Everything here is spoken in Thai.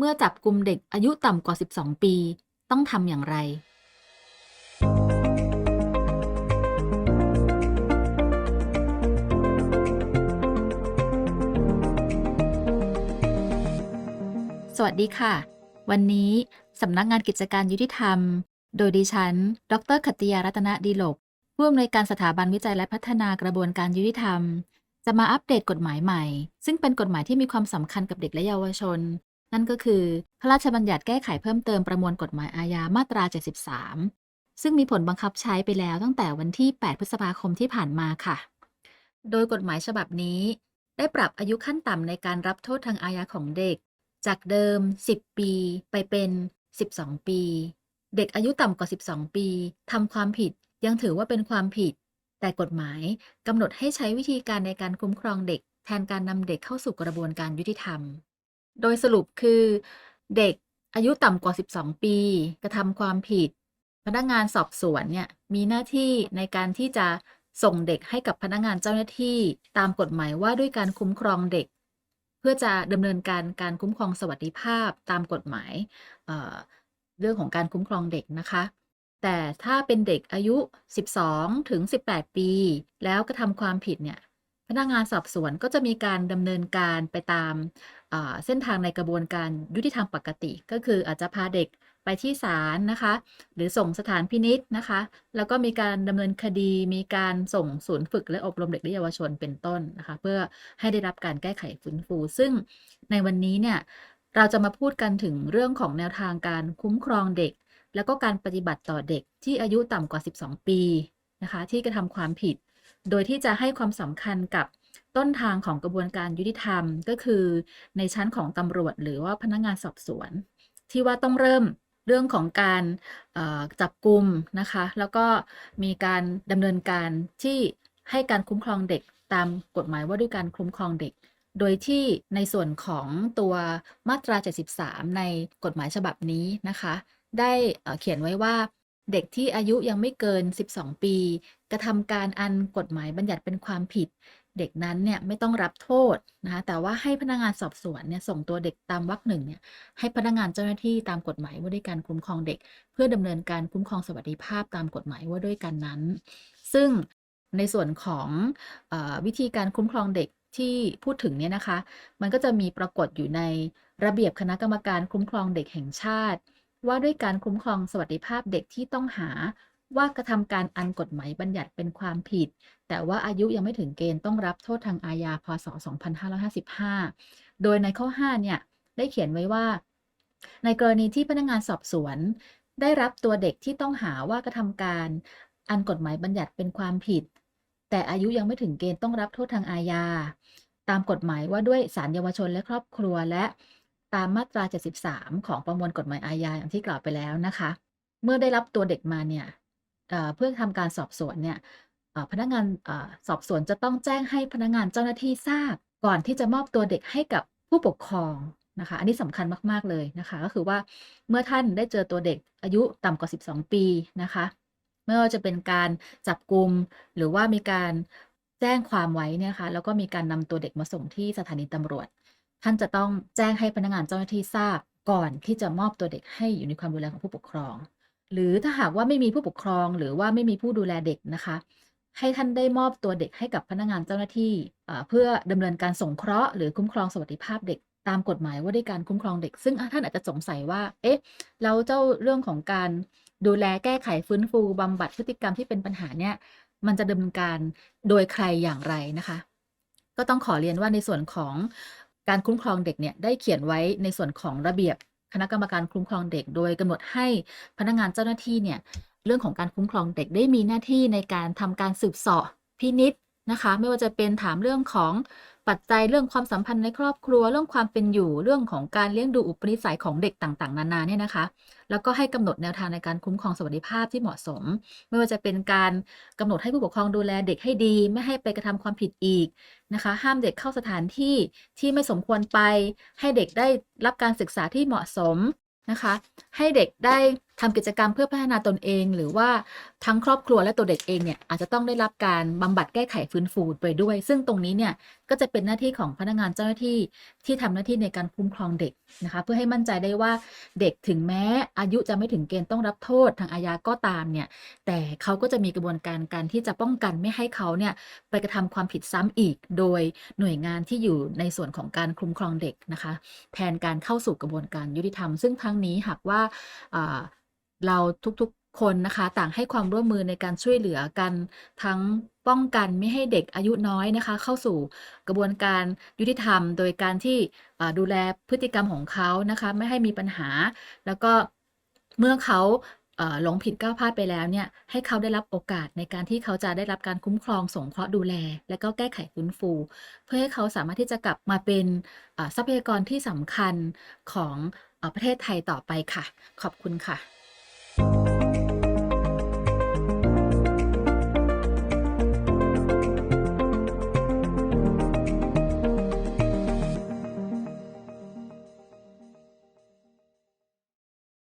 เมื่อจับกลุ่มเด็กอายุต่ำกว่า 12 ปี ต้องทำอย่างไร สวัสดีค่ะ วันนี้สำนักงานกิจการยุติธรรม โดยดิฉัน ดรขัตติยารัตนดีหลกผู้อำนวยการสถาบันวิจัยและพัฒนากระบวนการยุติธรรม จะมาอัปเดตกฎหมายใหม่ ซึ่งเป็นกฎหมายที่มีความสำคัญกับเด็กและเยาวชน นั่นก็คือ พระราชบัญญัติแก้ไขเพิ่มเติมประมวลกฎหมายอาญามาตรา 73 ซึ่งมีผลบังคับใช้ไปแล้วตั้งแต่วันที่ 8 พฤษภาคมที่ผ่านมาค่ะ โดยกฎหมายฉบับนี้ ได้ปรับอายุขั้นต่ำในการรับโทษทางอาญาของเด็ก จากเดิม 10 ปี ไปเป็น 12 ปี เด็กอายุต่ำกว่า 12 ปีทำความผิดยังถือว่าเป็นความผิด แต่กฎหมายกำหนดให้ใช้วิธีการในการคุ้มครองเด็ก แทนการนำเด็กเข้าสู่กระบวนการยุติธรรม โดยสรุปคือเด็กอายุต่ำกว่า 12 ปี กระทำความผิด พนักงานสอบสวนเนี่ยมีหน้าที่ในการที่จะส่งเด็กให้กับพนักงานเจ้าหน้าที่ตามกฎหมายว่าด้วยการคุ้มครองเด็ก เพื่อจะดำเนินการการคุ้มครองสวัสดิภาพตามกฎหมายเเรื่องของการคุ้มครองเด็กนะคะ แต่ถ้าเป็นเด็กอายุ 12 ถึง 18 ปี แล้วกระทำความผิดเนี่ย พนักงานสอบสวนก็จะมีการดำเนินการไปตามเส้นทางในกระบวนการยุติธรรมปกติ ก็คืออาจจะพาเด็กไปที่ศาลนะคะ หรือส่งสถานพินิษนะคะ แล้วก็มีการดำเนินคดี มีการส่งศูนย์ฝึกและอบรมเด็กและเยาวชนเป็นต้นนะคะ เพื่อให้ได้รับการแก้ไขฟื้นฟู ซึ่งในวันนี้เนี่ยเราจะมาพูดกันถึงเรื่องของแนวทางการคุ้มครองเด็ก แล้วก็การปฏิบัติต่อเด็กที่อายุต่ำกว่า 12 ปีนะคะ ที่กระทำความผิด โดยที่จะให้ความสำคัญกับต้นทางของกระบวนการยุติธรรมก็คือในชั้นของตำรวจหรือว่าพนักงานสอบสวน ที่ว่าต้องเริ่มเรื่องของการจับกลุ่มนะคะ แล้วก็มีการดำเนินการที่ให้การคุ้มครองเด็กตามกฎหมายว่าด้วยการคุ้มครองเด็ก โดยที่ในส่วนของตัวมาตรา 73 ในกฎหมายฉบับนี้นะคะ ได้เขียนไว้ว่า เด็กที่อายุยังไม่เกิน 12 ปี กระทำการอันกฎหมายบัญญัติเป็นความผิด เด็กนั้นเนี่ยไม่ต้องรับโทษนะคะแต่ว่าให้พนักงานสอบสวนเนี่ยส่งตัวเด็กตามวรรคหนึ่งเนี่ยให้พนักงานเจ้าหน้าที่ตามกฎหมายว่าด้วยการคุ้มครองเด็ก เพื่อดำเนินการคุ้มครองสวัสดิภาพตามกฎหมายว่าด้วยกันนั้น ซึ่งในส่วนของออวิธีการคุ้มครองเด็กที่พูดถึงเนี่ยนะคะ มันก็จะมีปรากฏอยู่ในระเบียบคณะกรรมการคุ้มครองเด็กแห่งชาติ ว่าด้วยการคุ้มครองสวัสดิภาพเด็กที่ต้องหา ว่ากระทำการอันกฎหมายบัญญัติเป็นความผิด แต่ว่าอายุยังไม่ถึงเกณฑ์ต้องรับโทษทางอาญาพศ 2555 โดยในข้อ 5 เนี่ย ได้เขียนไว้ว่า ในกรณีที่พนักงานสอบสวน ได้รับตัวเด็กที่ต้องหาว่ากระทำการอันกฎหมายบัญญัติเป็นความผิด แต่อายุยังไม่ถึงเกณฑ์ต้องรับโทษทางอาญาตามกฎหมายว่าด้วยศาลเยาวชนและครอบครัวและ ตามมาตรา 73 ของประมวลกฎหมายอาญาอย่างที่กล่าวไปแล้วนะคะ เมื่อได้รับตัวเด็กมาเนี่ยเพื่อทำการสอบสวนเนี่ยพนักงานอสอบสวนจะต้องแจ้งให้พนักงานเจ้าหน้าที่ทราบ ก่อนที่จะมอบตัวเด็กให้กับผู้ปกครองนะคะ อันนี้สำคัญมาก ๆ เลยนะคะ ก็คือว่าเมื่อท่านได้เจอตัวเด็กอายุต่ำกว่า 12 ปีนะคะไม่ว่าจะเป็นการจับกลุ่มหรือว่ามีการแจ้งความไว้เนี่ยค่ะแล้วก็มีการนำตัวเด็กมาส่งที่สถานีตำรวจ ท่านจะต้องแจ้งให้พนักงานเจ้าหน้าที่ทราบก่อนที่จะมอบตัวเด็กให้อยู่ในความดูแลของผู้ปกครอง หรือถ้าหากว่าไม่มีผู้ปกครองหรือว่าไม่มีผู้ดูแลเด็กนะคะ ให้ท่านได้มอบตัวเด็กให้กับพนักงานเจ้าหน้าที่ เพื่อดำเนินการสงเคราะห์หรือคุ้มครองสวัสดิภาพเด็กตามกฎหมายว่าด้วยการคุ้มครองเด็ก ซึ่งท่านอาจจะสงสัยว่า เอ๊ะแล้วเจ้าเรื่องของการดูแลแก้ไขฟื้นฟูบำบัดพฤติกรรมที่เป็นปัญหาเนี่ยมันจะดำเนินการโดยใครอย่างไรนะคะ ก็ต้องขอเรียนว่าในส่วนของ การคุ้มครองเด็กเนี่ยได้เขียนไว้ในส่วนของระเบียบคณะกรรมการคุ้มครองเด็ก โดยกำหนดให้พนักงานเจ้าหน้าที่เนี่ยเรื่องของการคุ้มครองเด็กได้มีหน้าที่ในการทำการสืบสอบพินิษนะคะ ไม่ว่าจะเป็นถามเรื่องของ ปัจจัยเรื่องความสัมพันธ์ในครอบครัวเรื่องความเป็นอยู่เรื่องของการเลี้ยงดูอุปนิสัยของเด็กต่างๆ นานาเนี่ยนะคะ แล้วก็ให้กำหนดแนวทางในการคุ้มครองสวัสดิภาพที่เหมาะสม ไม่ว่าจะเป็นการกำหนดให้ผู้ปกครองดูแลเด็กให้ดี ไม่ให้ไปกระทำความผิดอีกนะคะ ห้ามเด็กเข้าสถานที่ที่ไม่สมควรไป ให้เด็กได้รับการศึกษาที่เหมาะสมนะคะ ให้เด็กได้ ทำกิจกรรมเพื่อพัฒนาตนเอง หรือว่าทั้งครอบครัวและตัวเด็กเองเนี่ยอาจจะต้องได้รับการบำบัดแก้ไขฟื้นฟูไปด้วย ซึ่งตรงนี้เนี่ยก็จะเป็นหน้าที่ของพนักงานเจ้าหน้าที่ที่ทำหน้าที่ในการคุ้มครองเด็กนะคะเพื่อให้มั่นใจได้ว่าเด็กถึงแม้อายุจะไม่ถึงเกณฑ์ต้องรับโทษทางอาญาก็ตามเนี่ยแต่เขาก็จะมีกระบวนการการที่จะป้องกันไม่ให้เขาเนี่ยไปกระทำความผิดซ้ำอีก โดยหน่วยงานที่อยู่ในส่วนของการคุ้มครองเด็กนะคะ แทนการเข้าสู่กระบวนการยุติธรรม ซึ่งทั้งนี้หากว่า เราทุกๆคนนะคะ ต่างให้ความร่วมมือในการช่วยเหลือกันทั้งป้องกันไม่ให้เด็กอายุน้อยนะคะ เข้าสู่กระบวนการยุติธรรม โดยการที่ดูแลพฤติกรรมของเขานะคะ ไม่ให้มีปัญหา แล้วก็เมื่อเขาหลงผิดก้าวพลาดไปแล้วเนี่ยให้เขาได้รับโอกาสในการที่เขาจะได้รับการคุ้มครองสงเคราะห์ดูแล และก็แก้ไขฟื้นฟู เพื่อให้เขาสามารถที่จะกลับมาเป็นทรัพยากรที่สำคัญของอประเทศไทยต่อไปค่ะ ขอบคุณค่ะ you